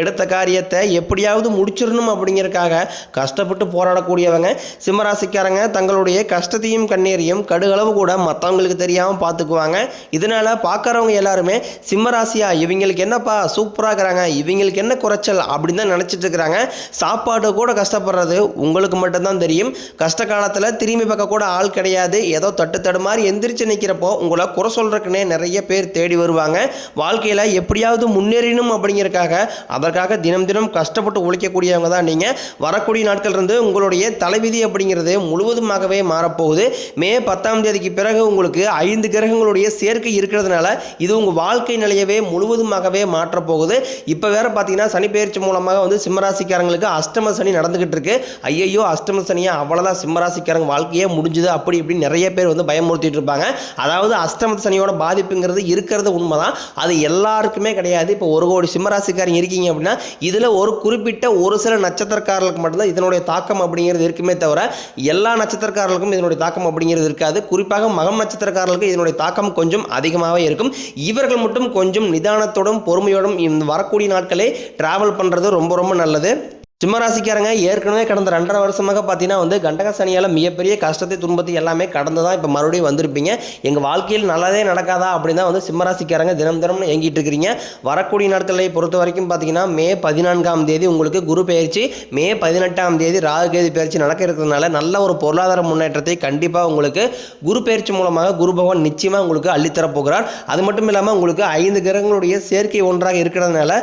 எடுத்த காரியத்தை எப்படியாவது முடிச்சிடணும் அப்படிங்கிறக்காக கஷ்டப்பட்டு போராடக்கூடியவங்க சிம்மராசிக்காரங்க தங்களுடைய கஷ்டத்தையும் கண்ணீரையும் கடுகளவு கூட மற்றவங்களுக்கு தெரியாமல் பார்த்துக்குவாங்க இதனால் பார்க்குறவங்க எல்லாருமே சிம்மராசியா இவங்களுக்கு என்னப்பா சூப்பராக இருக்கிறாங்க இவங்களுக்கு என்ன குறைச்சல் அப்படின்னு தான் நினச்சிட்டு இருக்கிறாங்க. சாப்பாடு கூட கஷ்டப்படுறது உங்களுக்கு மட்டும்தான் தெரியும். கஷ்ட காலத்தில் திரும்பி பார்க்க கூட ஆள் கிடையாது. ஏதோ தட்டு தடு மாதிரி எந்திரிச்சு நிற்கிறப்போ உங்களை குறை சொல்கிறக்குன்னே நிறைய பேர் தேடி வருவாங்க. வாழ்க்கையில் எப்படியாவது முன்னேறணும் அதை அதற்காக தினம் தினம் கஷ்டப்பட்டு உழைக்கக்கூடியவங்க தான் நீங்கள் வரக்கூடிய நாட்கள் இருந்து உங்களுடைய தலைவிதி அப்படிங்கிறது முழுவதுமாகவே மாறப்போகுது. மே பத்தாம் தேதிக்கு பிறகு உங்களுக்கு ஐந்து கிரகங்களுடைய சேர்க்கை இருக்கிறதுனால இது உங்கள் வாழ்க்கை நிலையவே முழுவதுமாகவே மாற்றப் போகுது இப்போ வேற பார்த்தீங்கன்னா சனி மூலமாக வந்து சிம்மராசிக்காரங்களுக்கு அஷ்டம சனி நடந்துகிட்டு இருக்கு ஐயையோ அஷ்டம சனியா? அவ்வளோதான் சிம்மராசிக்காரங்க வாழ்க்கையே முடிஞ்சுது. அப்படி இப்படி நிறைய பேர் வந்து பயமுறுத்திட்டு இருப்பாங்க. அதாவது அஷ்டம சனியோட பாதிப்புங்கிறது இருக்கிறது உண்மைதான். அது எல்லாருக்குமே கிடையாது. இப்போ ஒரு கோடி சிம்மராசிக்காரங்க இருக்கீங்க அப்படின்னா இதில் ஒரு குறிப்பிட்ட ஒரு சில நட்சத்திரக்காரர்களுக்கு மட்டும்தான் இதனுடைய தாக்கம் அப்படிங்கிறது இருக்குமே தவிர எல்லா நட்சத்திரக்காரர்களுக்கும் இதனுடைய தாக்கம் அப்படிங்கிறது இருக்காது. குறிப்பாக மகம் நட்சத்திரக்காரர்களுக்கு இதனுடைய தாக்கம் கொஞ்சம் அதிகமாகவே இருக்கும். இவர்கள் மட்டும் கொஞ்சம் நிதானத்தோடும் பொறுமையோடும் வரக்கூடிய நாட்களே ட்ராவல் பண்ணுறது ரொம்ப ரொம்ப நல்லது. சிம்மராசிக்காரங்க ஏற்கனவே கடந்த ரெண்டரை வருஷமாக பார்த்தீங்கன்னா வந்து கண்டக சனியால் மிகப்பெரிய கஷ்டத்தை துன்பத்தை எல்லாமே கடந்து தான் இப்போ மறுபடியும் வந்திருப்பீங்க. எங்கள் வாழ்க்கையில் நல்லதே நடக்காதா அப்படின்னு தான் வந்து சிம்மராசிக்காரங்க தினம் தினம் ஏங்கிட்டு இருக்கிறீங்க. வரக்கூடிய நாட்களை பொறுத்த வரைக்கும் பார்த்தீங்கன்னா மே பதினான்காம் தேதி உங்களுக்கு குரு பயிற்சி மே பதினெட்டாம் தேதி ராகுகேது பயிற்சி நடக்க இருக்கிறதுனால நல்ல ஒரு பொருளாதார முன்னேற்றத்தை கண்டிப்பாக உங்களுக்கு குரு பயிற்சி மூலமாக குரு பகவான் நிச்சயமாக உங்களுக்கு அள்ளித்தரப்போகிறார் அது மட்டும் இல்லாமல் உங்களுக்கு ஐந்து கிரகங்களுடைய சேர்க்கை ஒன்றாக இருக்கிறதுனால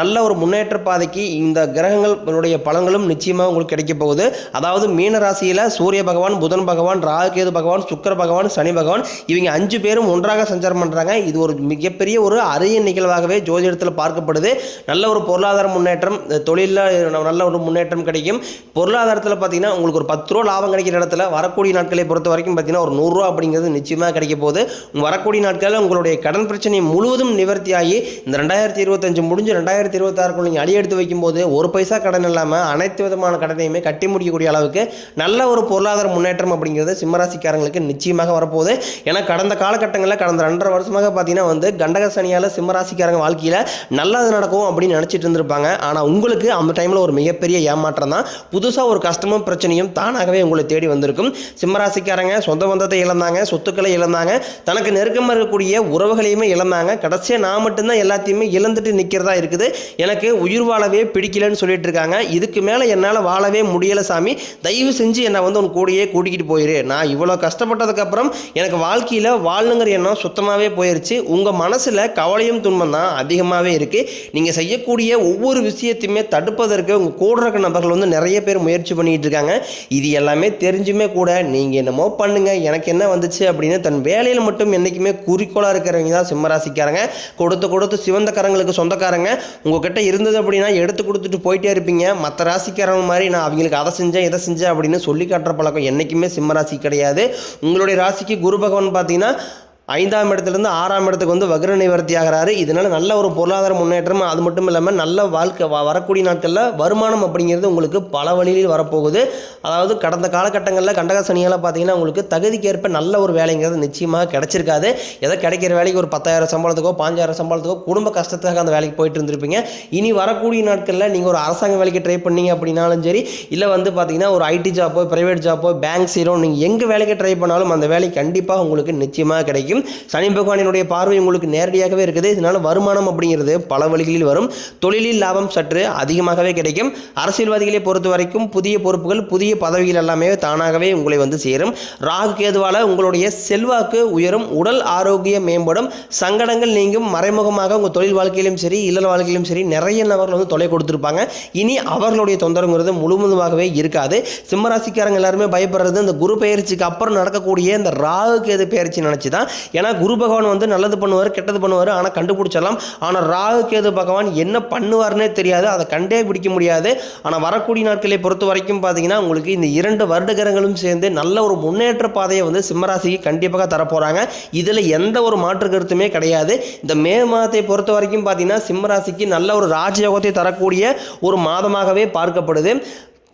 நல்ல ஒரு முன்னேற்ற பாதைக்கு இந்த கிரகங்கள் அதனுடைய பலன்களும் நிச்சயமாக உங்களுக்கு கிடைக்க போகுது. அதாவது மீன ராசியில் சூரிய பகவான் புதன் பகவான் ராகுகேது பகவான் சுக்கர பகவான் சனி பகவான் இவங்க அஞ்சு பேரும் ஒன்றாக சஞ்சாரம் பண்ணுறாங்க இது ஒரு மிகப்பெரிய ஒரு அரிய நிகழ்வாகவே ஜோதிடத்தில் பார்க்கப்படுது. நல்ல ஒரு பொருளாதார முன்னேற்றம் தொழிலில் நல்ல ஒரு முன்னேற்றம் கிடைக்கும். பொருளாதாரத்தில் பார்த்தீங்கன்னா உங்களுக்கு ஒரு பத்து ரூபா லாபம் கிடைக்கிற இடத்துல வரக்கூடிய நாட்களை பொறுத்த வரைக்கும் பார்த்தீங்கன்னா ஒரு நூறுரூவா அப்படிங்கிறது நிச்சயமாக கிடைக்க போகுது. வரக்கூடிய நாட்களில் உங்களுடைய கடன் பிரச்சனை முழுவதும் நிவர்த்தியாகி இந்த ரெண்டாயிரத்தி இருபத்தஞ்சு முடிஞ்சு ரெண்டாயிரத்தி இருபத்தாறுக்குள்ள நீங்கள் அடி எடுத்து வைக்கும்போது ஒரு பைசா கடன் இல்லாமல் அனைத்து விதமான கடனையுமே கட்டி முடிக்கக்கூடிய அளவுக்கு நல்ல ஒரு பொருளாதார முன்னேற்றம் அப்படிங்கிறது சிம்மராசிக்காரங்களுக்கு நிச்சயமாக வரப்போகுது. ஏன்னா கடந்த காலகட்டங்களில் கடந்த ரெண்டரை வருஷமாக பார்த்தீங்கன்னா வந்து கண்டக சனியால் சிம்மராசிக்காரங்க வாழ்க்கையில் நல்லது நடக்கும் அப்படின்னு நினச்சிட்டு இருந்திருப்பாங்க. ஆனால் உங்களுக்கு அந்த டைமில் ஒரு மிகப்பெரிய ஏமாற்றம் தான். புதுசாக ஒரு கஷ்டமும் பிரச்சனையும் தானாகவே உங்களை தேடி வந்திருக்கும். சிம்மராசிக்காரங்க சொந்த பந்தத்தை இழந்தாங்க சொத்துக்களை இழந்தாங்க தனக்கு நெருக்கமாக இருக்கக்கூடிய உறவுகளையுமே இழந்தாங்க. கடைசியாக நான் மட்டும்தான் எல்லாத்தையுமே இழந்துட்டு நிற்கிறதா இருக்குது. எனக்கு உயிர் வாழவே பிடிக்கலன்னு சொல்லிட்டு இருக்காங்க. இதுக்கு மேலே என்னால் வாழவே முடியலை சாமி. தயவு செஞ்சு என்னை வந்து உன் கூடயே கூட்டிக்கிட்டு போயிரு. நான் இவ்வளோ கஷ்டப்பட்டதுக்கப்புறம் எனக்கு வாழ்க்கையில் வாழணுங்கிற எண்ணம் சுத்தமாகவே போயிடுச்சு உங்கள் மனசில் கவலையும் துன்பம் தான் அதிகமாகவே இருக்குது நீங்கள் செய்யக்கூடிய ஒவ்வொரு விஷயத்தையுமே தடுப்பதற்கு உங்கள் கூட இருக்க நபர்கள் வந்து நிறைய பேர் முயற்சி பண்ணிகிட்டு இருக்காங்க. இது எல்லாமே தெரிஞ்சுமே கூட நீங்கள் என்னமோ பண்ணுங்கள் எனக்கு என்ன வந்துச்சு அப்படின்னு தன் வேலையில் மட்டும் என்றைக்குமே குறிக்கோளாக இருக்கிறவங்க தான் சிம்மராசிக்காரங்க. கொடுத்து கொடுத்து சிவந்த கரங்களுக்கு சொந்தக்காரங்க. உங்ககிட்ட இருந்தது அப்படின்னா எடுத்து கொடுத்துட்டு போயிட்டே இருப்பீங்க. மற்ற ராசிக்காரங்க மாதிரி நான் அவங்களுக்கு அதை செஞ்சேன் இதை செஞ்சேன் அப்படின்னு சொல்லி காட்டுற பழக்கம் என்றைக்குமே சிம்ம ராசி கிடையாது. உங்களுடைய ராசிக்கு குரு பகவான் பார்த்தீங்கன்னா ஐந்தாம் இடத்துலேருந்து ஆறாம் இடத்துக்கு வந்து வக்ர நிவர்த்தி ஆகிறாரு. இதனால் நல்ல ஒரு பொருளாதார முன்னேற்றம் அது மட்டும் இல்லாமல் நல்ல வாழ்க்கை வ- வரக்கூடிய நாட்களில் வருமானம் அப்படிங்கிறது உங்களுக்கு பல வழியில் வரப்போகுது. அதாவது கடந்த காலகட்டங்களில் கண்டக சனியால் பார்த்தீங்கன்னா உங்களுக்கு தகுதிக்கேற்ப நல்ல ஒரு வேலைங்கிறது நிச்சயமாக கிடைச்சிருக்காது. ஏதோ கிடைக்கிற வேலைக்கு ஒரு பத்தாயிரம் சம்பளத்துக்கோ பாஞ்சாயிரம் சம்பளத்துக்கோ குடும்ப கஷ்டத்துக்காக அந்த வேலைக்கு போயிட்டு இருந்திருப்பீங்க. இனி வரக்கூடிய நாட்களில் நீங்கள் ஒரு அரசாங்க வேலைக்கு ட்ரை பண்ணீங்க அப்படின்னாலும் சரி இல்லை வந்து பார்த்தீங்கன்னா ஒரு ஐடி ஜாப்போ ப்ரைவேட் ஜாப்போ பேங்க் சீரோ நீங்கள் எங்கே வேலைக்கு ட்ரை பண்ணாலும் அந்த வேலை கண்டிப்பாக உங்களுக்கு நிச்சயமாக கிடைக்கும். சனி பகவானினுடைய பார்வை உங்களுக்கு நேரடியாகவே இருக்குது. இதனால் வருமானம் அப்படிங்கிறது பல வழிகளில் வரும். தொழிலில் லாபம் சற்று அதிகமாகவே கிடைக்கும். அரசியல்வாதிகளை பொறுத்த வரைக்கும் புதிய பொறுப்புகள் புதிய பதவிகள் எல்லாமே தானாகவே உங்களை வந்து சேரும். ராகு கேதுவால் உங்களுடைய செல்வாக்கு உயரும். உடல் ஆரோக்கியம் மேம்படும். சங்கடங்கள் நீங்கும். மறைமுகமாக உங்கள் தொழில் வாழ்க்கையிலும் சரி இல்லற வாழ்க்கையிலும் சரி நிறைய நபர்கள் வந்து தொலை கொடுத்துருப்பாங்க. இனி அவர்களுடைய தொந்தரவுங்கிறது முழுவதுமாகவே இருக்காது. சிம்மராசிக்காரங்க எல்லாருமே பயப்படுறது இந்த குரு பயிற்சிக்கு அப்புறம் நடக்கக்கூடிய இந்த ராகு கேது பயிற்சி நினச்சி தான் ஏன்னா குரு பகவான் வந்து நல்லது பண்ணுவார் கெட்டது பண்ணுவார் ஆனால் கண்டுபிடிச்சிடலாம். ஆனால் ராகு கேது பகவான் என்ன பண்ணுவார்னே தெரியாது அதை கண்டே பிடிக்க முடியாது. ஆனால் வரக்கூடிய நாட்களை பொறுத்த வரைக்கும் பார்த்தீங்கன்னா உங்களுக்கு இந்த இரண்டு வருடகரங்களும் சேர்ந்து நல்ல ஒரு முன்னேற்ற பாதையை வந்து சிம்மராசிக்கு கண்டிப்பாக தரப்போகிறாங்க இதில் எந்த ஒரு மாற்று கருத்துமே கிடையாது. இந்த மே மாதத்தை பொறுத்த வரைக்கும் பார்த்தீங்கன்னா சிம்மராசிக்கு நல்ல ஒரு ராஜயோகத்தை தரக்கூடிய ஒரு மாதமாகவே பார்க்கப்படுது.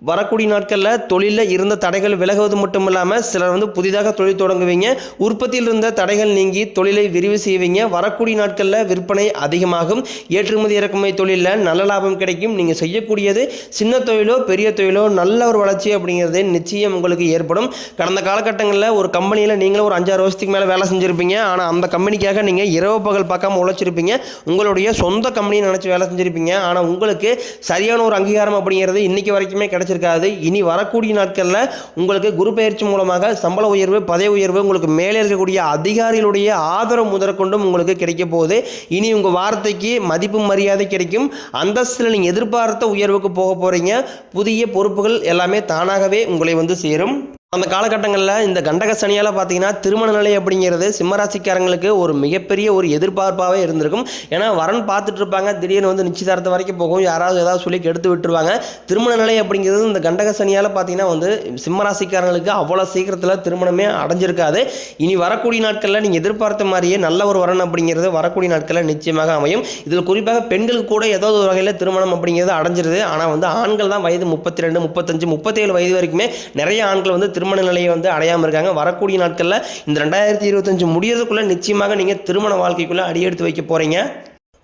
வரக்கூடிய நாட்களில் தொழிலில் இருந்த தடைகள் விலகுவது மட்டும் இல்லாமல் சிலர் வந்து புதிதாக தொழில் தொடங்குவீங்க. உற்பத்தியில் இருந்த தடைகள் நீங்கி தொழிலை விரிவு செய்வீங்க. வரக்கூடிய நாட்களில் விற்பனை அதிகமாகும். ஏற்றுமதி இறக்குமதி தொழிலில் நல்ல லாபம் கிடைக்கும். நீங்கள் செய்யக்கூடியது சின்ன தொழிலோ பெரிய தொழிலோ நல்ல ஒரு வளர்ச்சி அப்படிங்கிறது நிச்சயம் உங்களுக்கு ஏற்படும். கடந்த காலகட்டங்களில் ஒரு கம்பெனியில் நீங்களும் ஒரு அஞ்சாறு வருஷத்துக்கு மேலே வேலை செஞ்சுருப்பீங்க. ஆனால் அந்த கம்பெனிக்காக நீங்கள் இரவு பகல் பார்க்காம உழைச்சிருப்பீங்க. உங்களுடைய சொந்த கம்பெனியை நினச்சி வேலை செஞ்சுருப்பீங்க. ஆனால் உங்களுக்கு சரியான ஒரு அங்கீகாரம் அப்படிங்கிறது இன்றைக்கி வரைக்குமே கிடைச்சிருக்காது இனி வரக்கூடிய நாட்களில் உங்களுக்கு குரு பயிற்சி மூலமாக சம்பள உயர்வு பதவி உயர்வு உங்களுக்கு மேலே இருக்கக்கூடிய அதிகாரிகளுடைய ஆதரவு முதற்கொண்டும் உங்களுக்கு கிடைக்க போகுது. இனி உங்கள் வார்த்தைக்கு மதிப்பு மரியாதை கிடைக்கும். அந்தஸ்தில் நீங்கள் எதிர்பார்த்த உயர்வுக்கு போக போகிறீங்க புதிய பொறுப்புகள் எல்லாமே தானாகவே உங்களை வந்து சேரும். அந்த காலகட்டங்களில் இந்த கண்டக சனியால் பார்த்தீங்கன்னா திருமண நிலை அப்படிங்கிறது சிம்மராசிக்காரங்களுக்கு ஒரு மிகப்பெரிய ஒரு எதிர்பார்ப்பாகவே இருந்திருக்கும். ஏன்னா வரன் பார்த்துட்டு இருப்பாங்க திடீர்னு வந்து நிச்சயதாரத்தை வரைக்கும் போகும் யாராவது ஏதாவது சொல்லி கெடுத்து விட்டுருவாங்க. திருமண நிலை அப்படிங்கிறது இந்த கண்டக சனியால் பார்த்தீங்கன்னா வந்து சிம்மராசிக்காரங்களுக்கு அவ்வளோ சீக்கிரத்தில் திருமணமே அடைஞ்சிருக்காது. இனி வரக்கூடிய நாட்களில் நீங்கள் எதிர்பார்த்த மாதிரியே நல்ல ஒரு வரன் அப்படிங்கிறது வரக்கூடிய நாட்களில் நிச்சயமாக அமையும். இதில் குறிப்பாக பெண்களுக்கு கூட ஏதாவது ஒரு வகையில் திருமணம் அப்படிங்கிறது அடைஞ்சிருது. ஆனால் வந்து ஆண்கள் தான் வயது முப்பத்தி ரெண்டு முப்பத்தஞ்சு முப்பத்தேழு வயது வரைக்குமே நிறைய ஆண்கள் வந்து திருமண நிலையை வந்து அடையாமல் இருக்காங்க. வரக்கூடிய நாட்களில் இந்த ரெண்டாயிரத்தி இருபத்தஞ்சு முடியறதுக்குள்ளே நிச்சயமாக நீங்கள் திருமண வாழ்க்கைக்குள்ளே அடியெடுத்து வைக்க போகிறீங்க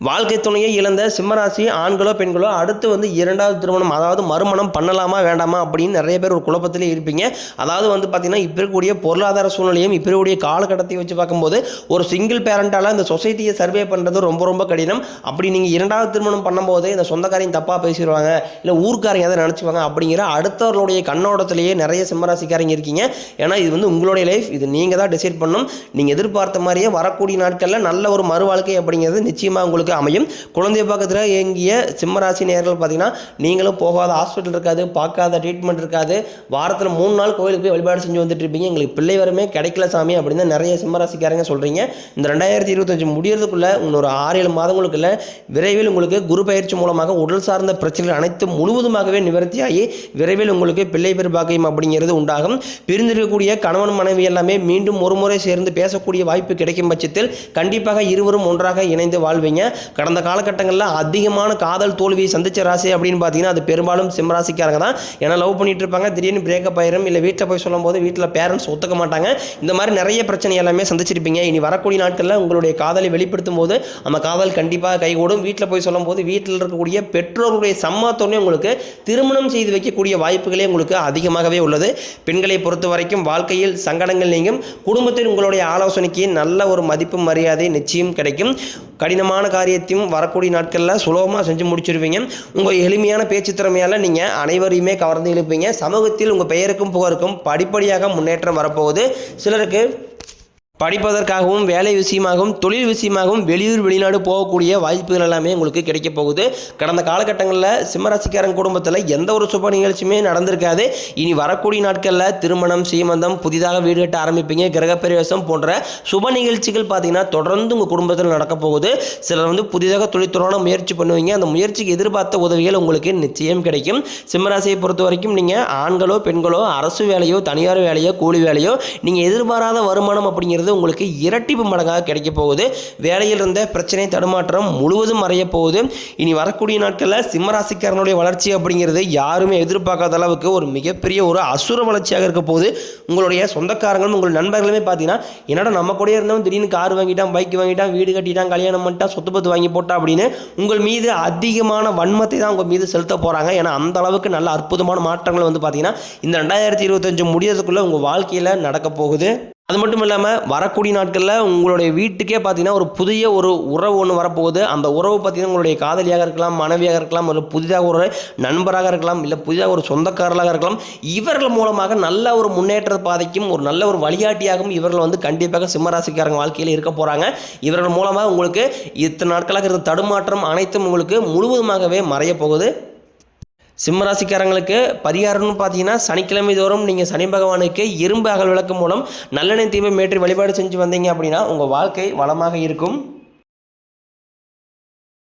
வாழ்க்கை துணையை இழந்த சிம்மராசி ஆண்களோ பெண்களோ அடுத்து வந்து இரண்டாவது திருமணம் அதாவது மறுமணம் பண்ணலாமா வேண்டாமா அப்படின்னு நிறைய பேர் ஒரு குழப்பத்திலே இருப்பீங்க. அதாவது வந்து பார்த்திங்கன்னா இப்போ இருக்கக்கூடிய பொருளாதார சூழ்நிலையும் இப்போ இருக்கக்கூடிய காலகட்டத்தை வச்சு பார்க்கும்போது ஒரு சிங்கிள் பேரண்டால் இந்த சொசைட்டியை சர்வே பண்ணுறது ரொம்ப ரொம்ப கடினம். அப்படி நீங்கள் இரண்டாவது திருமணம் பண்ணும்போது இந்த சொந்தக்காரையும் தப்பாக பேசிடுவாங்க இல்லை ஊர்க்காரங்க எதை நினச்சிவாங்க அப்படிங்கிற அடுத்தவர்களுடைய கண்ணோட்டத்திலேயே நிறைய சிம்மராசிக்காரங்க இருக்கீங்க. ஏன்னா இது வந்து உங்களுடைய லைஃப் இது நீங்கள் தான் டிசைட் பண்ணணும். நீங்கள் எதிர்பார்த்த மாதிரியே வரக்கூடிய நாட்களில் நல்ல ஒரு மறு வாழ்க்கை அப்படிங்கிறது நிச்சயமாக உங்களுக்கு அமையும். குழந்தை பக்கத்தில் இயங்கிய சிம்மராசி நேர்கள் பார்த்தீங்கன்னா நீங்களும் போகாத ஹாஸ்பிட்டல் இருக்காது பார்க்காத ட்ரீட்மெண்ட் இருக்காது. வாரத்தில் மூணு நாள் கோயிலுக்கு போய் வழிபாடு செஞ்சு வந்துட்டு இருப்பீங்க. எங்களுக்கு பிள்ளை வரமே கிடைக்கல சாமி அப்படின்னு தான் நிறைய சிம்மராசிக்காரங்க சொல்கிறீங்க இந்த ரெண்டாயிரத்தி இருபத்தஞ்சு முடியறதுக்குள்ள இன்னொரு ஆறு ஏழு மாதங்களுக்குள்ள விரைவில் உங்களுக்கு குரு பயிற்சி மூலமாக உடல் சார்ந்த பிரச்சனைகள் அனைத்தும் முழுவதுமாகவே நிவர்த்தியாகி விரைவில் உங்களுக்கு பிள்ளை பெரு பாக்கியம் அப்படிங்கிறது உண்டாகும். பிரிந்திருக்கக்கூடிய கணவன் மனைவி எல்லாமே மீண்டும் ஒரு முறை சேர்ந்து பேசக்கூடிய வாய்ப்பு கிடைக்கும் பட்சத்தில் கண்டிப்பாக இருவரும் ஒன்றாக இணைந்து வாழ்வீங்க. கடந்த காலகட்டங்களில் அதிகமான காதல் தோல்வியை சந்திச்ச ராசி அப்படின்னு பார்த்தீங்கன்னா அது பெரும்பாலும் சிம்மராசிக்காரங்க தான். ஏன்னா லவ் பண்ணிட்டு இருப்பாங்க. திடீர்னு பிரேக்கப் ஆயிரும். இல்லை வீட்டில் போய் சொல்லும்போது வீட்டில் பேரண்ட்ஸ் ஒத்துக்க மாட்டாங்க. இந்த மாதிரி நிறைய பிரச்சனை எல்லாமே சந்திச்சிருப்பீங்க. இனி வரக்கூடிய நாட்களில் உங்களுடைய காதலை வெளிப்படுத்தும் போது அந்த காதல் கண்டிப்பாக கைகூடும். வீட்டில் போய் சொல்லும்போது வீட்டில் இருக்கக்கூடிய பெற்றோருடைய சம்மத்தோடனே உங்களுக்கு திருமணம் செய்து வைக்கக்கூடிய வாய்ப்புகளே உங்களுக்கு அதிகமாகவே உள்ளது. பெண்களை பொறுத்த வரைக்கும் வாழ்க்கையில் சங்கடங்கள் நீங்கும். குடும்பத்தில் உங்களுடைய ஆலோசனைக்கு நல்ல ஒரு மதிப்பு மரியாதை நிச்சயம் கிடைக்கும். கடினமான காரியத்தையும் வரக்கூடிய நாட்களில் சுலபமாக செஞ்சு முடிச்சிருவீங்க. உங்கள் எளிமையான பேச்சு திறமையால் நீங்கள் அனைவரையுமே கவர்ந்து இழுப்பீங்க. சமூகத்தில் உங்கள் பெயருக்கும் புகழுக்கும் படிப்படியாக முன்னேற்றம் வரப்போகுது. சிலருக்கு படிப்பதற்காகவும் வேலை விஷயமாகவும் தொழில் விஷயமாகவும் வெளியூர் வெளிநாடு போகக்கூடிய வாய்ப்புகள் எல்லாமே உங்களுக்கு கிடைக்க போகுது. கடந்த காலகட்டங்களில் சிம்மராசிக்காரன் குடும்பத்தில் எந்த ஒரு சுப நிகழ்ச்சியுமே நடந்திருக்காது. இனி வரக்கூடிய நாட்களில் திருமணம் சீமந்தம் புதிதாக வீடு கட்ட ஆரம்பிப்பீங்க கிரகப்பிரவேசம் போன்ற சுப நிகழ்ச்சிகள் பார்த்தீங்கன்னா தொடர்ந்து உங்கள் குடும்பத்தில் நடக்க போகுது. சிலர் வந்து புதிதாக தொழில்துறையான முயற்சி பண்ணுவீங்க. அந்த முயற்சிக்கு எதிர்பார்த்த உதவிகள் உங்களுக்கு நிச்சயம் கிடைக்கும். சிம்மராசியை பொறுத்த வரைக்கும் நீங்கள் ஆண்களோ பெண்களோ அரசு வேலையோ தனியார் வேலையோ கூலி வேலையோ நீங்கள் எதிர்பாராத வருமானம் அப்படிங்கிறது உங்களுக்கு இரட்டிப்பு மடங்காக கிடைக்க போகுது. வேலையில் இருந்த பிரச்சனை தடுமாற்றம் முழுவதும் மறைய போகுது. இனி வரக்கூடிய நாட்களில் சிம்மராசிக்காரனுடைய வளர்ச்சி அப்படிங்கிறது யாருமே எதிர்பார்க்காத அளவுக்கு ஒரு மிகப்பெரிய ஒரு அசுர வளர்ச்சியாக இருக்க போகுது. உங்களுடைய சொந்தக்காரங்களும் உங்கள் நண்பர்களுமே பார்த்தீங்கன்னா என்னடா நம்ம கூட இருந்தவன் திடீர்னு கார் வாங்கிட்டான் பைக் வாங்கிட்டான் வீடு கட்டிட்டான் கல்யாணம் பண்ணிட்டான் சொத்து பத்து வாங்கி போட்டா அப்படின்னு உங்கள் மீது அதிகமான வன்மத்தை தான் உங்கள் மீது செலுத்த போகிறாங்க ஏன்னா அந்த அளவுக்கு நல்ல அற்புதமான மாற்றங்கள் வந்து பார்த்தீங்கன்னா இந்த ரெண்டாயிரத்தி இருபத்தஞ்சு முடியறதுக்குள்ளே உங்கள் வாழ்க்கையில் நடக்க போகுது. அது மட்டும் இல்லாமல் வரக்கூடிய நாட்களில் உங்களுடைய வீட்டுக்கே பார்த்தீங்கன்னா ஒரு புதிய ஒரு உறவு ஒன்று வரப்போகுது. அந்த உறவு பார்த்தீங்கன்னா உங்களுடைய காதலியாக இருக்கலாம் மனைவியாக இருக்கலாம் இல்லை புதிதாக ஒரு நண்பராக இருக்கலாம் இல்லை புதிதாக ஒரு சொந்தக்காரர்களாக இருக்கலாம். இவர்கள் மூலமாக நல்ல ஒரு முன்னேற்ற பாதைக்கும் ஒரு நல்ல ஒரு வழிகாட்டியாகவும் இவர்கள் வந்து கண்டிப்பாக சிம்மராசிக்காரங்க வாழ்க்கையில் இருக்க போகிறாங்க இவர்கள் மூலமாக உங்களுக்கு இத்தனை நாட்களாக இருந்த தடுமாற்றம் அனைத்தும் உங்களுக்கு முழுவதுமாகவே மறைய போகுது. சிம்மராசிக்காரங்களுக்கு பரிகாரம்னு பார்த்தீங்கன்னா சனிக்கிழமை தோறும் நீங்கள் சனி பகவானுக்கு இரும்பு அகல் விளக்கு மூலம் நல்லெண்ணெய் தீபம் ஏற்றி வழிபாடு செஞ்சு வந்தீங்க அப்படின்னா உங்கள் வாழ்க்கை வளமாக இருக்கும்.